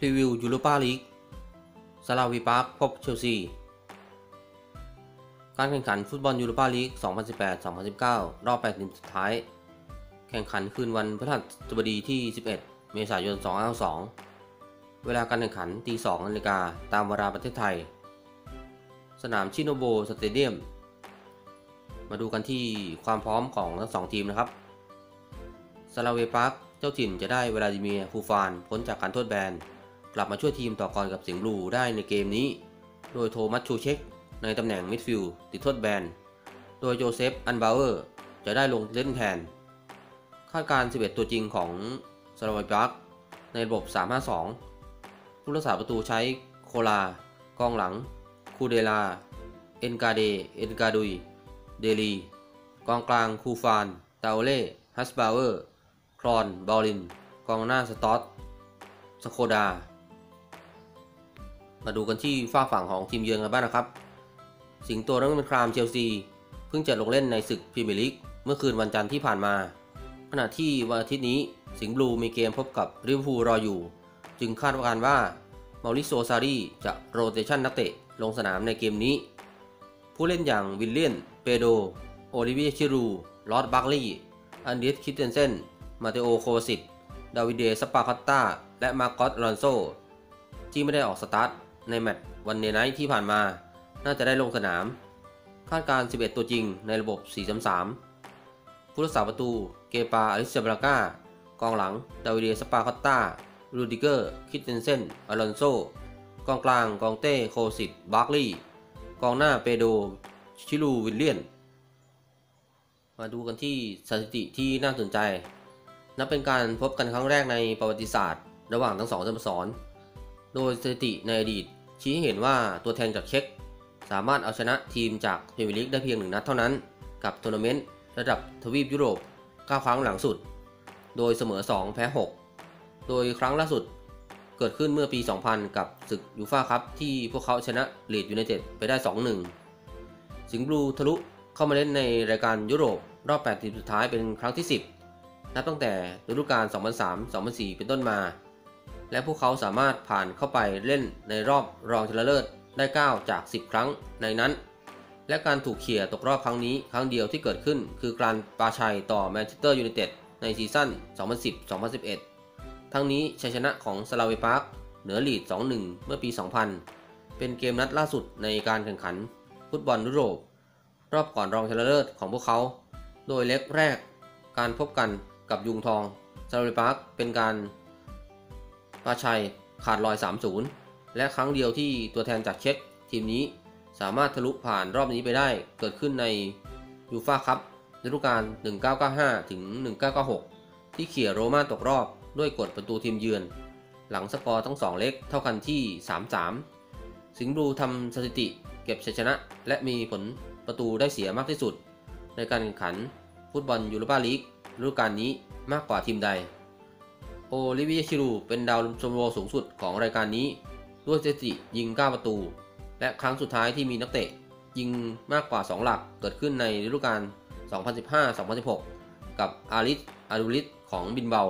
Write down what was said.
พรีวิวยูโรปาลีกซาลาวีปาร์คพบเชลซี การแข่งขันฟุตบอลยูโรปาลีก 2018-2019 รอบ 8 ทีมสุดท้าย แข่งขันคืนวันพฤหัสบดีที่ 11 เมษายน 2522 เวลาการแข่งขันตี2นาฬิกาตามเวลาประเทศไทย สนามชิโนโบสเตเดียม มาดูกันที่ความพร้อมของทั้งสองทีมนะครับซาลาเวปาร์คเจ้าถิ่นจะได้เวลาดิเมียฟูฟานพ้นจากการโทษแบน กลับมาช่วยทีมต่อกรกับสิงห์บลูได้ในเกมนี้ โดยโทมัสชูเช็ค ในตำแหน่งมิดฟิลด์ติดโทษแบน โดยโจเซฟ อันบาวเออร์ จะได้ลงเล่นแทน คาดการ์11 ตัวจริงของซาลาเวปาร์คในระบบ 352 ผู้รักษาประตูใช้โคลา กองหลัง คูเดลา เอ็นกาเด เอ็นกาดุย เดลี กองกลาง คูฟาน ตาโอเล่ ฮัสบาวเออร์ ครอน บอลิน กองหน้าสตอตสโคดา มาดูกันที่ฝ้าฝั่งของทีมเยือนกันบ้างนะครับ สิงโตนักเป็นครามเชลซีเพิ่งจะลงเล่นในศึกพรีเมียร์ลีกเมื่อคืนวันจันทร์ที่ผ่านมา ขณะที่วันอาทิตย์นี้สิงห์บลูมีเกมพบกับริเวอร์พูลรออยู่ จึงคาดการณ์ว่ามาริโซซารีจะโรเตชันนักเตะลงสนามในเกมนี้ ผู้เล่นอย่างวิลเลียน เปโด โอลิเวียชิรู ลอร์ดบัคลีย์อันเดรสคิตเทนเซน มาเตโอโควาซิต ดาวิเดสปาคอตตาและมาร์กอสลอนโซ ที่ไม่ได้ออกสตาร์ท ในแมตช์วันเนไนท์ที่ผ่านมา น่าจะได้ลงสนาม คาดการ์11 ตัวจริงในระบบ 4-3-3 ผู้รักษาประตูเกปาอลิเซบราก้ากองหลัง ดาวิเดสปาคอตตารูดิเกอร์ คิตเทนเซนอลอนโซ กองกลาง กองเต้ โคสิตบาร์กลีย์กองหน้า เปโด ชิลู วิลเลียน มาดูกันที่สถิติที่น่าสนใจ นับเป็นการพบกันครั้งแรกในประวัติศาสตร์ ระหว่างทั้งสองสโมสร โดยสถิติในอดีต ชี้ให้เห็นว่าตัวแทนจากเช็กสามารถเอาชนะทีมจากพรีเมียร์ลีกได้เพียงหนึ่งนัดเท่านั้น กับทัวร์นาเมนต์ระดับทวีปยุโรป9ครั้งหลังสุด โดยเสมอ 2 แพ้ 6 โดยครั้งล่าสุดเกิดขึ้นเมื่อปี 2000 กับศึกยูฟ่าคัพที่พวกเขาชนะลีดยูไนเต็ดไปได้ 2-1 สิงห์บลูทะลุเข้ามาเล่นในรายการยุโรปรอบ 8 ทีมสุดท้ายเป็นครั้งที่ 10 นับตั้งแต่ฤดูกาล 2003-2004 เป็นต้นมา และพวกเขาสามารถผ่านเข้าไปเล่นในรอบรองชนะเลิศได้ 9 จาก 10 ครั้งในนั้น และการถูกเขี่ยตกรอบครั้งนี้ครั้งเดียวที่เกิดขึ้น คือการปาชัยต่อแมนเชสเตอร์ยูไนเต็ดในซีซั่น 2010-2011 ทั้งนี้ชัยชนะของสลาเวปาร์คเหนือลีด 2-1 เมื่อปี 2000 เป็นเกมนัดล่าสุดในการแข่งขัน ฟุตบอลยุโรป รอบก่อนรองชนะเลิศของพวกเขา โดยเล็กแรก การพบกันกับยุงทองสลาเวปาร์คเป็นการ ปาชัยขาดลอย 3-0 และครั้งเดียวที่ตัวแทนจากเช็กทีมนี้สามารถทะลุผ่านรอบนี้ไปได้เกิดขึ้นในยูฟ่าคัพฤดูกาล 1995 ถึง 1996 ที่เขี่ยโรม่าตกรอบด้วยกฎประตูทีมเยือน หลังสกอร์ทั้ง2เล็กเท่ากันที่ 3-3 สิงห์บลูทำสถิติเก็บชัยชนะ และมีผลประตูได้เสียมากที่สุด ในการแข่งขันฟุตบอลยูโรปาลีกฤดูกาลนี้มากกว่าทีมใด โอลิเวียชิรูเป็นดาวชมโรสูงสุดของรายการนี้ ด้วยสถิติยิง 9 ประตู และครั้งสุดท้ายที่มีนักเตะ ยิงมากกว่า 2 หลักเกิดขึ้นในฤดูกาล2015-2016 กับอาริสอารูลิสของบินเบา